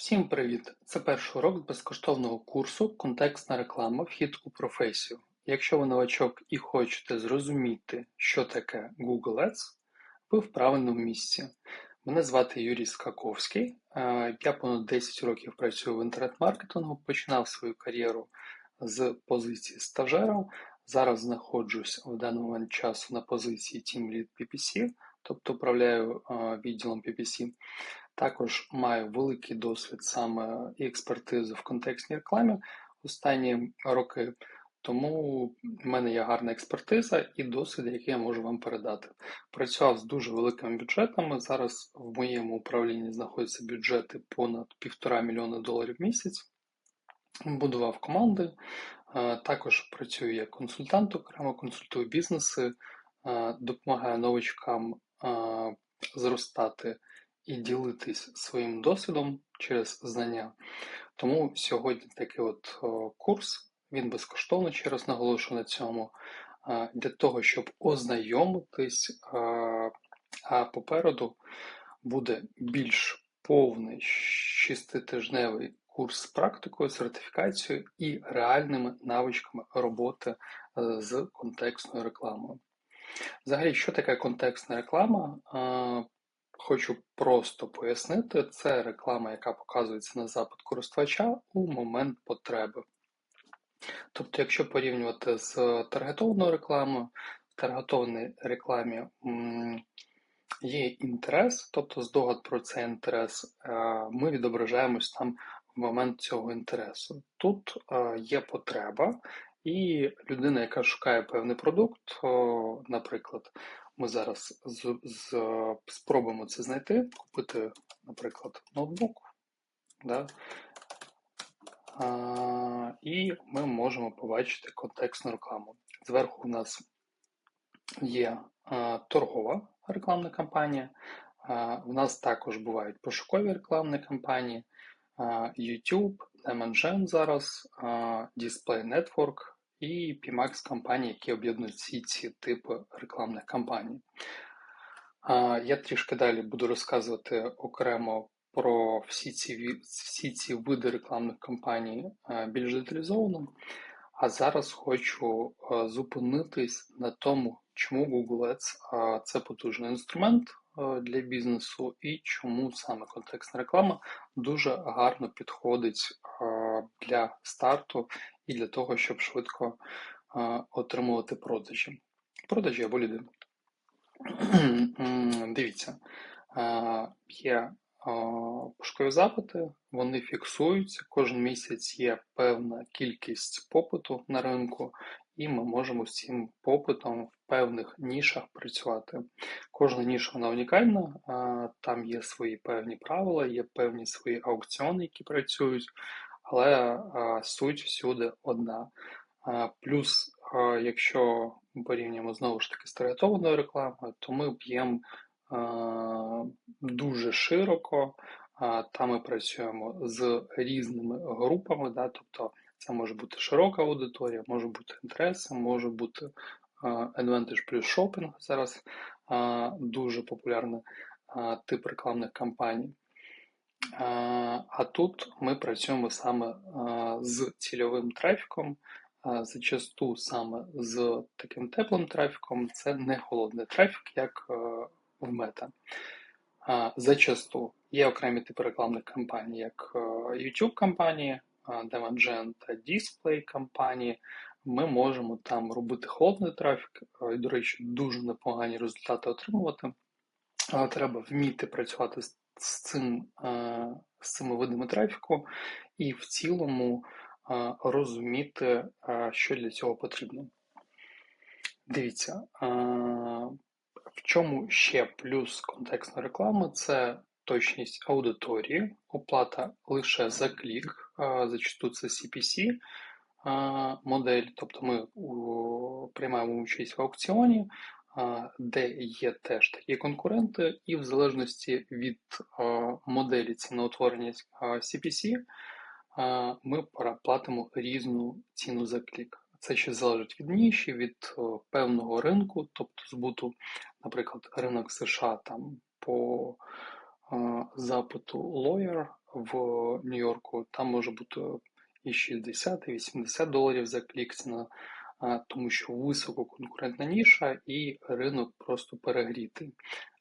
Всім привіт! Це перший урок безкоштовного курсу Контекстна реклама. Вхід у професію. Якщо ви новачок і хочете зрозуміти, що таке Google Ads, ви в правильному місці. Мене звати Юрій Скаковський. Е, я понад 10 років працюю в інтернет-маркетингу, починав свою кар'єру з позиції стажера. Зараз знаходжусь в даний момент часу на позиції Team Lead PPC, тобто управляю е, відділом PPC. Також маю великий досвід саме і експертизу в контекстній рекламі останні роки, тому в мене є гарна експертиза і досвід, який я можу вам передати. Працював з дуже великими бюджетами. Зараз в моєму управлінні знаходяться бюджети понад півтора мільйона доларів в місяць. Будував команди, е, також працюю як консультант, окремо консультую бізнеси, е, допомагаю новичкам е, зростати і ділитись своїм досвідом через знання. Тому сьогодні такий от курс, він безкоштовний, ще раз наголошую на цьому, для того, щоб ознайомитись, а попереду буде більш повний шеститижневий курс з практикою, сертифікацією і реальними навичками роботи е, з контекстною рекламою. Взагалі, що таке контекстна реклама? Хочу просто пояснити, це реклама, яка показується на запит користувача у момент потреби. Тобто, якщо порівнювати з таргетованою рекламою, в таргетованій рекламі є інтерес, тобто здогад про цей інтерес, е, ми відображаємось там в момент цього інтересу. Тут е, є потреба, і людина, яка шукає певний продукт, наприклад, ми зараз з, з, спробуємо це знайти, купити, наприклад, ноутбук. Да? А, І ми можемо побачити контекстну рекламу. Зверху у нас є а, торгова рекламна кампанія. А, У нас також бувають пошукові рекламні кампанії, а, YouTube, Dimension зараз, Display Network і PMAX компанії, які об'єднують всі ці типи рекламних кампаній. Я трішки далі буду розказувати окремо про всі ці всі ці види рекламних кампаній більш деталізовано. А зараз хочу зупинитись на тому, чому Google Ads це потужний інструмент для бізнесу і чому саме контекстна реклама дуже гарно підходить для старту і для того, щоб швидко отримувати продажі. Продажі або ліди. Дивіться, є пошукові запити, вони фіксуються. Кожен місяць є певна кількість попиту на ринку, і ми можемо з цим попитом в певних нішах працювати. Кожна ніша вона унікальна, там є свої певні правила, є певні свої аукціони, які працюють, але суть всюди одна. Плюс, якщо ми порівнюємо знову ж таки з таргетованою рекламою, то ми б'ємо дуже широко. Там ми працюємо з різними групами, да, тобто це може бути широка аудиторія, може бути інтереси, може бути Advantage плюс Shopping, зараз дуже популярний тип рекламних кампаній. А тут ми працюємо саме з цільовим трафіком, зачасту саме з таким теплим трафіком, це не холодний трафік, як в мета. Зачасту є окремі типи рекламних кампаній, як YouTube кампанії, Demagen та Display кампанії. Ми можемо там робити холодний трафік, і, до речі, дуже непогані результати отримувати. Але треба вміти працювати з цим, з цими видами трафіку і в цілому розуміти, що для цього потрібно. Дивіться, в чому ще плюс контекстної реклами це точність аудиторії, оплата лише за клік, зачасту це CPC модель, тобто ми приймаємо участь в аукціоні, де є теж такі конкуренти, і в залежності від моделі ціноутворення CPC ми платимо різну ціну за клік. Це ще залежить від ніші, від певного ринку, тобто збуту, наприклад, ринок США там по запиту lawyer в Нью-Йорку, там може бути і 60, і 80 доларів за клік ціна, тому що висококонкурентна ніша і ринок просто перегрітий.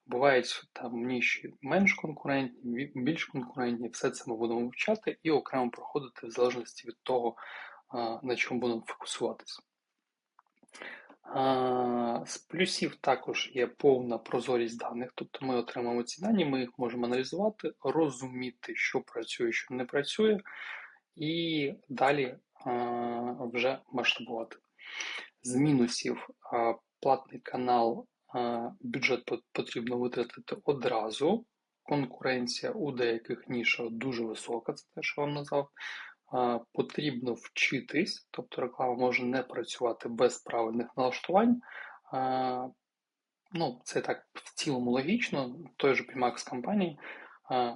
Бувають там ніші менш конкурентні, більш конкурентні, все це ми будемо вивчати і окремо проходити в залежності від того, на чому будемо фокусуватися. З плюсів також є повна прозорість даних, тобто ми отримаємо ці дані, ми їх можемо аналізувати, розуміти, що працює, що не працює, і далі вже масштабувати. З мінусів платний канал, бюджет потрібно витратити одразу. Конкуренція у деяких нішах дуже висока, це те, що вам назвав потрібно вчитись, тобто реклама може не працювати без правильних налаштувань. Ну, Це так в цілому логічно, той же PMAX компанії,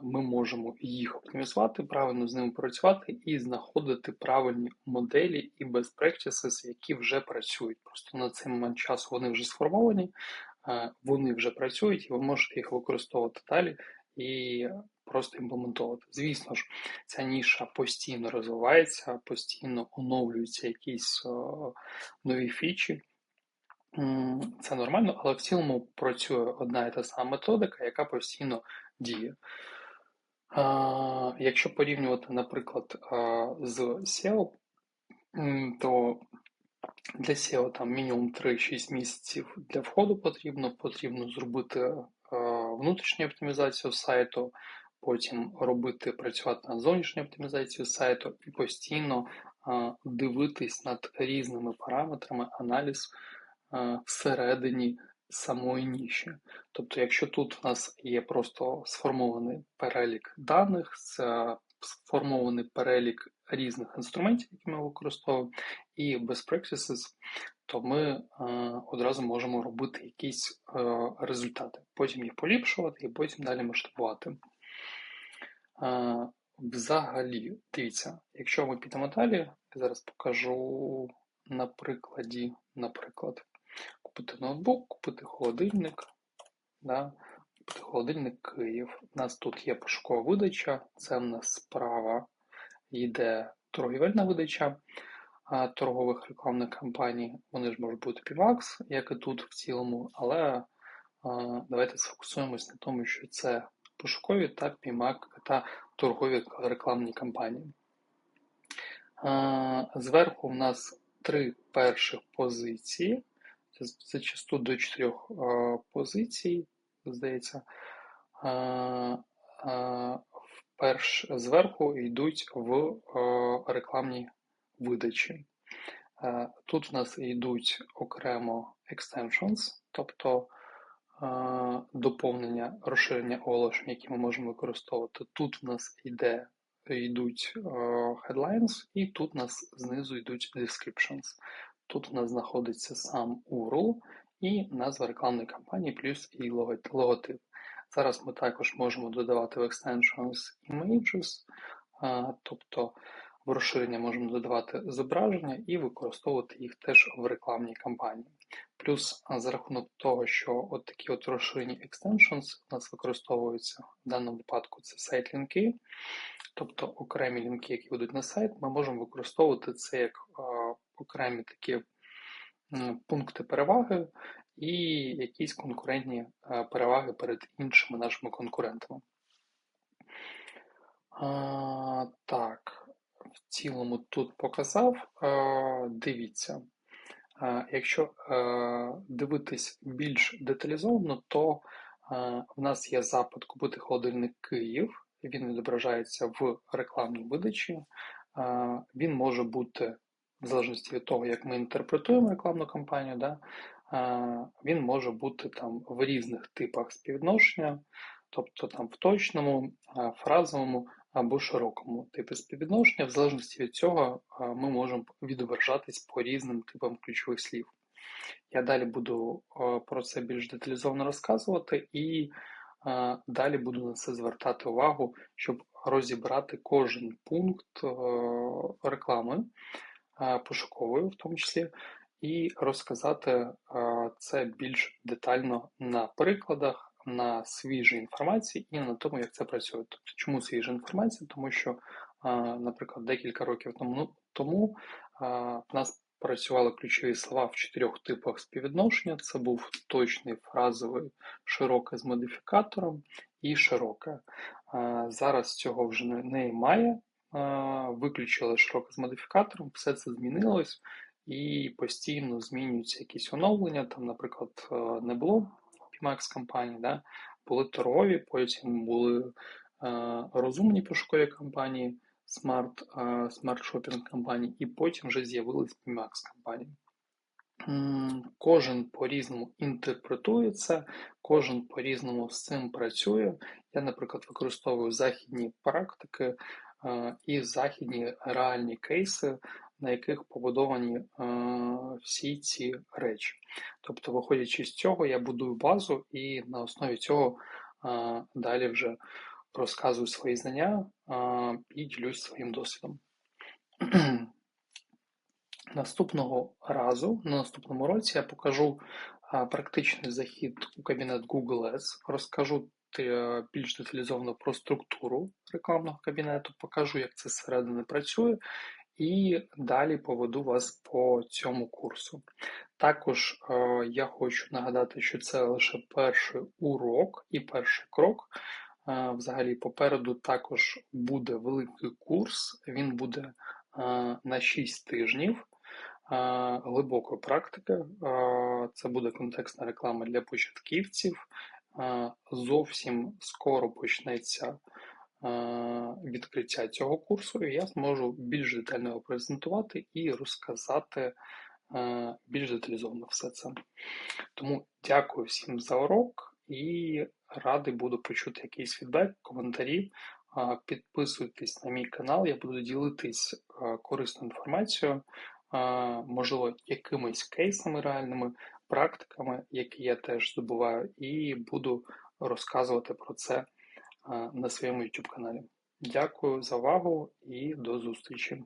ми можемо їх оптимізувати, правильно з ними працювати і знаходити правильні моделі і best practices, які вже працюють. Просто на цей момент часу вони вже сформовані, вони вже працюють, і ви можете їх використовувати далі і просто імплементовувати. Звісно ж, ця ніша постійно розвивається, постійно оновлюються якісь нові фічі. Це нормально, але в цілому працює одна і та сама методика, яка постійно діє. Якщо порівнювати, наприклад, з SEO, то для SEO там мінімум 3-6 місяців для входу потрібно, потрібно зробити внутрішню оптимізацію сайту, потім робити, працювати над зовнішньою оптимізацією сайту і постійно дивитись над різними параметрами аналіз всередині самої ніші. Тобто, якщо тут у нас є просто сформований перелік даних, сформований перелік різних інструментів, які ми використовуємо, і best practices, то ми е, одразу можемо робити якісь е, результати, потім їх поліпшувати і потім далі масштабувати. Е, взагалі, дивіться, якщо ми підемо далі, я зараз покажу на прикладі, наприклад, купити ноутбук, купити холодильник. Да? Купити холодильник Київ. У нас тут є пошукова видача, це в нас справа йде торгівельна видача торгових рекламних кампаній. Вони ж можуть бути півакс, як і тут в цілому, але давайте сфокусуємось на тому, що це пошукові та пімак та торгові рекламні кампанії. Зверху в нас три перших позиції. Зачасту до чотирьох позицій, здається. Перш зверху йдуть в рекламні видачі. Тут в нас йдуть окремо extensions, тобто доповнення, розширення оголошень, які ми можемо використовувати. Тут в нас йде, йдуть headlines, і тут у нас знизу йдуть descriptions. Тут у нас знаходиться сам URL і назва рекламної кампанії, плюс і логотип. Зараз ми також можемо додавати в extensions images, тобто в розширення можемо додавати зображення і використовувати їх теж в рекламній кампанії. Плюс за рахунок того, що от такі от розширені extensions у нас використовуються в даному випадку це сайт-лінки, тобто окремі лінки, які ведуть на сайт, ми можемо використовувати це як окремі такі пункти переваги і якісь конкурентні переваги перед іншими нашими конкурентами. А, Так, в цілому тут показав. А, Дивіться. Якщо дивитись більш деталізовано, то в нас є запит купити холодильник Київ, він відображається в рекламній видачі. Він може бути, в залежності від того, як ми інтерпретуємо рекламну кампанію, да, він може бути там в різних типах співвідношення, тобто там в точному, фразовому або широкому типі співвідношення. В залежності від цього ми можемо відображатись по різним типам ключових слів. Я далі буду про це більш деталізовано розказувати і далі буду на це звертати увагу, щоб розібрати кожен пункт реклами пошукової, в тому числі, і розказати це більш детально на прикладах, на свіжій інформації і на тому, як це працює. Тобто, чому свіжа інформація? Тому що, наприклад, декілька років тому тому в нас працювали ключові слова в чотирьох типах співвідношення. Це був точний фразовий, широке з модифікатором і широке. Зараз цього вже немає. Виключили широке з модифікатором, все це змінилось і постійно змінюються якісь оновлення. Там, наприклад, не було PMAX кампанії, да? були торгові, потім були розумні пошукові кампанії, смарт, шопінг компанії, і потім вже з'явились PMAX компанії. Кожен по-різному інтерпретується, кожен по-різному з цим працює. Я, наприклад, використовую західні практики і західні реальні кейси, на яких побудовані всі ці речі. Тобто, виходячи з цього, я будую базу і на основі цього далі вже розказую свої знання і ділюсь своїм досвідом. Наступного разу, на наступному році, я покажу практичний захід у кабінет Google Ads, розкажу більш деталізовано про структуру рекламного кабінету, покажу, як це зсередини працює, і далі поведу вас по цьому курсу. Також я хочу нагадати, що це лише перший урок і перший крок. Взагалі, попереду також буде великий курс, він буде на 6 тижнів глибокої практики. Це буде контекстна реклама для початківців. Зовсім скоро почнеться відкриття цього курсу, і я зможу більш детально його презентувати і розказати більш деталізовано все це. Тому дякую всім за урок і радий буду почути якийсь фідбек, коментарі. Підписуйтесь на мій канал, я буду ділитись корисною інформацією, можливо, якимись кейсами реальними, практиками, які я теж здобуваю, і буду розказувати про це на своєму YouTube каналі. Дякую за увагу і до зустрічі!